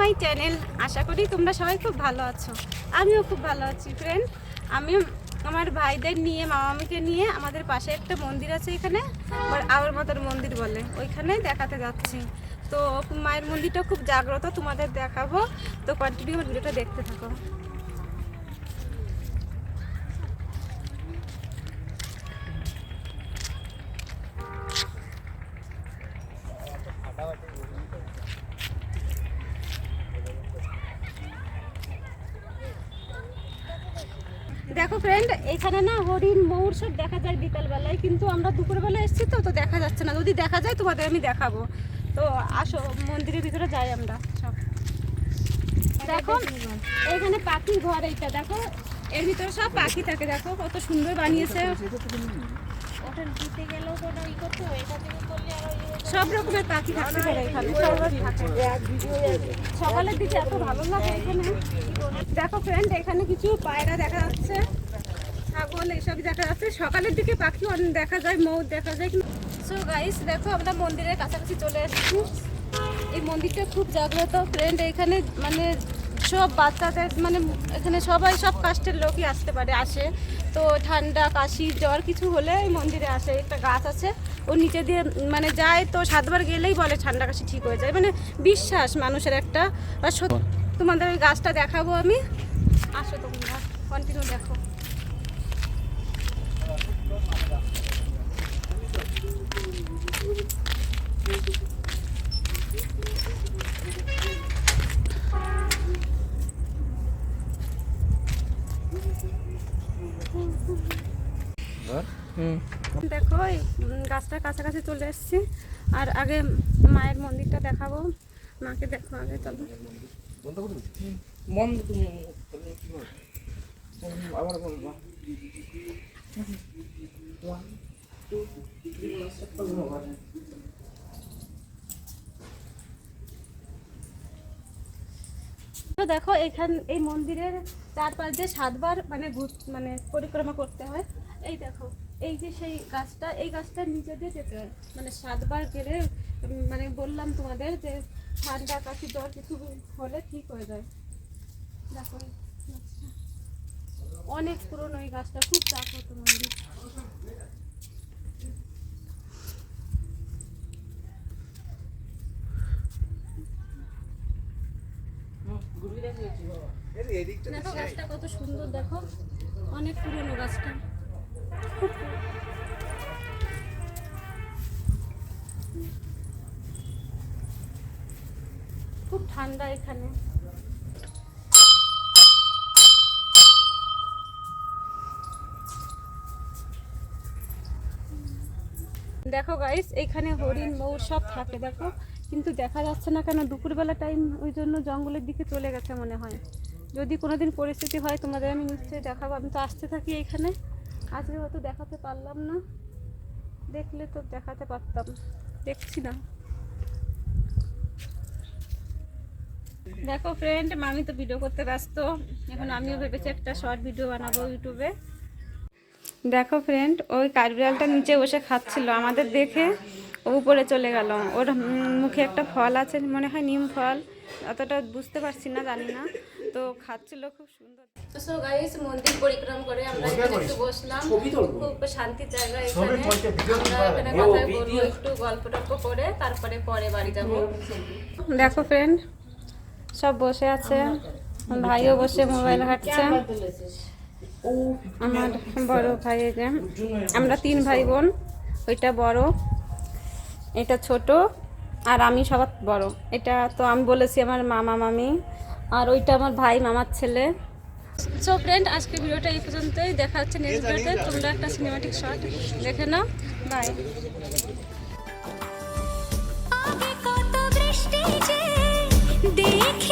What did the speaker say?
My channel. আশা করি তোমরা সবাই খুব ভালো আছো। আমিও খুব ভালো আছি ফ্রেন্ড আমি আমার ভাইদের নিয়ে, মামামিকে নিয়ে আমাদের পাশে একটা মন্দির আছে এখানে, আবার মাতার মন্দির বলে। ওইখানে দেখাতে যাচ্ছি। তো মায়ের মন্দিরটা খুব জাগ্রত, তোমাদের দেখাবো। তো কন্টিনিউ ভিডিওটা দেখতে থাকো। দেখো ফ্রেন্ড এখানে না হরিণ, ময়ূর সব দেখা যায় বিকালবেলায়, কিন্তু আমরা দুপুরবেলা এসেছি তো তো দেখা যাচ্ছে না। যদি দেখা যায়, তোমাদের আমি দেখাবো। তো আসো, মন্দিরের ভিতরে যাই আমরা, সব। দেখো, এখানে পাখি ঘর এইটা, দেখো। এর ভিতরে সব পাখি থাকে, দেখো, কত সুন্দর বানিয়েছে। ওটা দিতে গেলেও তো ই করতে হবে সব রকমের পাখি থাকতে পারে এখানে। সকালের দিকে এত ভালো লাগে এখানে। দেখো ফ্রেন্ড এখানে কিছু পায়রা দেখা যাচ্ছে, ছাগল এসব দেখা যাচ্ছে। সকালের দিকে পাখি অনেক দেখা যায় ময়ূর দেখা যায়। সো গাইস দেখো আমরা মন্দিরের কাছাকাছি চলে এসেছি। এই মন্দিরটা খুব জাগ্রত। ফ্রেন্ড এখানে মানে সব বাচ্চাদের মানে এখানে সবাই সব কাস্টের লোকই আসতে পারে, আসে। তো ঠান্ডা, কাশি, জ্বর কিছু হলে এই মন্দিরে আসে, একটা গাছ আছে। ও নিচে দিয়ে মানে যায় তো সাতবার গেলেই বলে ঠান্ডা, কাশি ঠিক হয়ে যায়। মানে বিশ্বাস মানুষের একটা। আর সত্যি তোমাদের ওই গাছটা দেখাবো আমি। আসো তোমরা কন্টিনিউ দেখো। দেখো গাছটার কাছাকাছি চলে এসেছি। আর আগে মায়ের মন্দিরটা দেখাবো। মাকে দেখো আগে চলো। তো দেখো এখান এই মন্দিরের চারপাশ দিয়ে সাতবার মানে ঘুর- মানে পরিক্রমা করতে হয়। এই দেখো। এই যে সেই গাছটা এই গাছটার নিচে দিয়ে যেতে হয় মানে সাতবার গেলে মানে বললাম তোমাদের যে ঠান্ডা কাশি জ্বর কিছু হলে ঠিক হয়ে যায়। দেখো অনেক পুরনো এই গাছটা খুব জাগ্রত মন্দির দেখো গাছটা কত সুন্দর দেখো। অনেক পুরনো গাছটা। খুব ঠান্ডা এখানে। দেখো গাইস এখানে হরিণ ময়ূর সব থাকে, দেখো। কিন্তু দেখা যাচ্ছে না কেন, দুপুরবেলা টাইম ওই জন্য জঙ্গলের দিকে চলে গেছে মনে হয়। যদি কোনোদিন পরিস্থিতি হয়, তোমাদের আমি নিশ্চয়ই দেখাবো। আমি তো আসতে থাকি এখানে। আজকে হয়তো দেখাতে পারলাম না। দেখলে তো দেখাতে পারতাম। দেখছি না। দেখো ফ্রেন্ড আমি তো ভিডিও করতে ব্যস্ত। এখন আমিও ভেবেছি একটা শর্ট ভিডিও বানাবো ইউটিউবে। দেখো ফ্রেন্ড ওই কাঠবিড়ালটা নিচে বসে খাচ্ছিল। আমাদের দেখে ও উপরে চলে গেল। ওর মুখে একটা ফল আছে, মনে হয় নিম ফল। অতটা বুঝতে পারছি না, জানি না। তো খাচ্ছিল খুব সুন্দর। সো গাইস মন্দির পরিক্রমা করে আমরা এখানে একটু বসলাম। খুব শান্তির জায়গা এখানে। আমরা এখানে কথা বলব একটু গল্প টল্প করে তারপরে পরে বাড়ি যাব। দেখো ফ্রেন্ড সব বসে আছে। ভাইও বসে মোবাইল ঘাটছে আমার বড় ভাই যে আমরা তিন ভাই বোন। ওইটা বড় এটা ছোট আর আমি সবার বড়। এটা তো আমি বলেছি আমার মামা মামি। আর ওইটা আমার ভাই মামার ছেলে। সো ফ্রেন্ড আজকে ভিডিওটা এই পর্যন্তই। দেখা হচ্ছে নেক্সট ভিডিওতে। তোমরা একটা সিনেমাটিক শট দেখে নাও। বাই দেখি